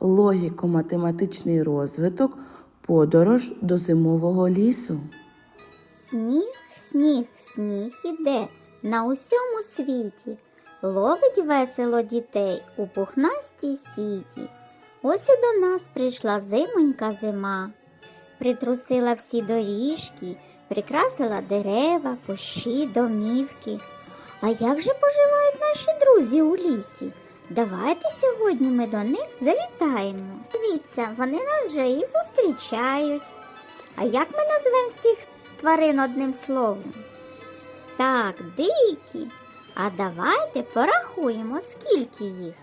логіко-математичний розвиток, подорож до зимового лісу. Сніг, сніг, сніг іде на усьому світі, ловить весело дітей у пухнастій сіті. Ось і до нас прийшла зимонька зима, притрусила всі доріжки, прикрасила дерева, кущі, домівки. А як же поживають наші друзі у лісі? Давайте сьогодні ми до них завітаємо. Дивіться, вони нас вже і зустрічають. А як ми назвемо всіх тварин одним словом? Так, дикі. А давайте порахуємо, скільки їх.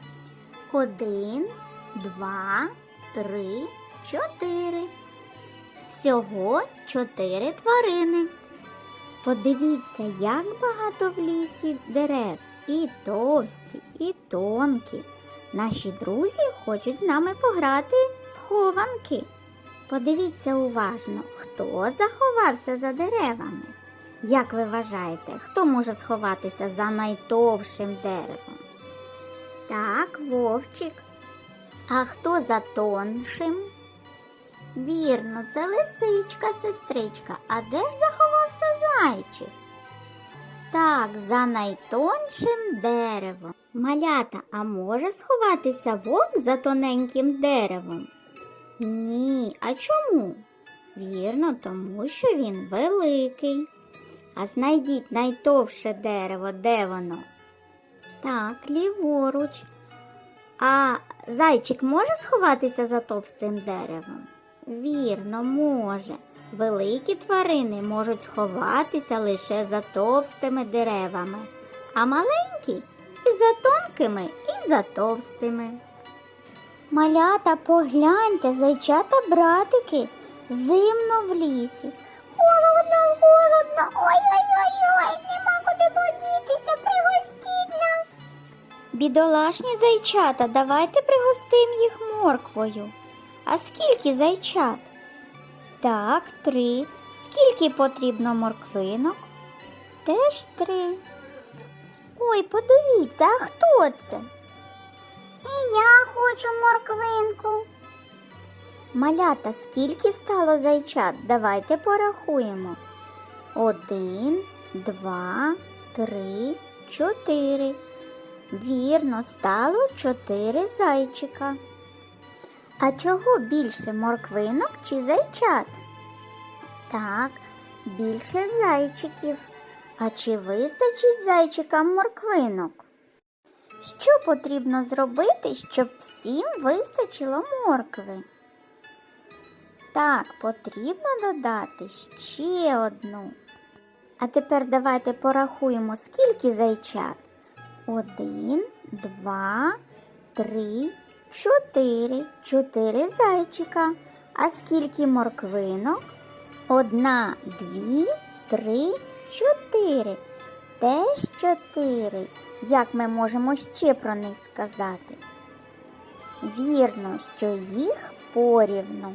Один, два, три, чотири. Всього чотири тварини. Подивіться, як багато в лісі дерев, і товсті, і тонкі. Наші друзі хочуть з нами пограти в хованки. Подивіться уважно, хто заховався за деревами. Як ви вважаєте, хто може сховатися за найтовшим деревом? Так, вовчик. А хто за тоншим? Вірно, це лисичка, сестричка. А де ж заховався зайчик? Так, за найтоншим деревом. Малята, а може сховатися вовк за тоненьким деревом? Ні, а чому? Вірно, тому що він великий. А знайдіть найтовше дерево, де воно? Так, ліворуч. А зайчик може сховатися за товстим деревом? Вірно, може. Великі тварини можуть сховатися лише за товстими деревами, а маленькі і за тонкими, і за товстими. Малята, погляньте, зайчата братики, зимно в лісі. Холодно, холодно, ой-ой-ой, нема куди подітися, пригостіть нас. Бідолашні зайчата, давайте пригостим їх морквою. А скільки зайчат? Так, три. Скільки потрібно морквинок? Теж три. Ой, подивіться, а хто це? І я хочу морквинку. Малята, скільки стало зайчат? Давайте порахуємо. Один, два, три, чотири. Вірно, стало чотири зайчика. А чого більше морквинок чи зайчат? Так, більше зайчиків. А чи вистачить зайчикам морквинок? Що потрібно зробити, щоб всім вистачило моркви? Так, потрібно додати ще одну. А тепер давайте порахуємо, скільки зайчат. Один, два, три, чотири. Чотири зайчика. А скільки морквинок? Одна, дві, три, чотири. Теж чотири. Як ми можемо ще про них сказати? Вірно, що їх порівну.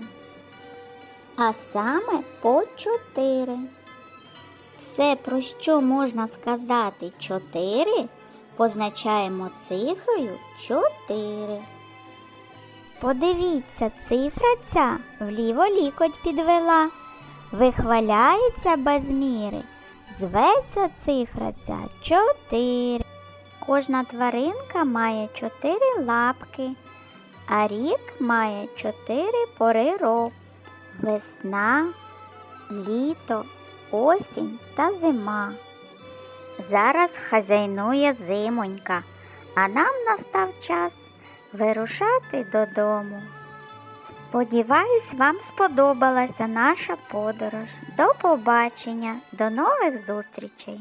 А саме по чотири. Все, про що можна сказати чотири, позначаємо цифрою чотири. Подивіться, цифра ця вліво лікоть підвела, вихваляється без міри. Зветься цифра ця чотири. Кожна тваринка має чотири лапки, а рік має чотири пори року. Весна, літо, осінь та зима. Зараз хазяйнує зимонька, а нам настав час вирушати додому. Сподіваюсь, вам сподобалася наша подорож. До побачення, до нових зустрічей!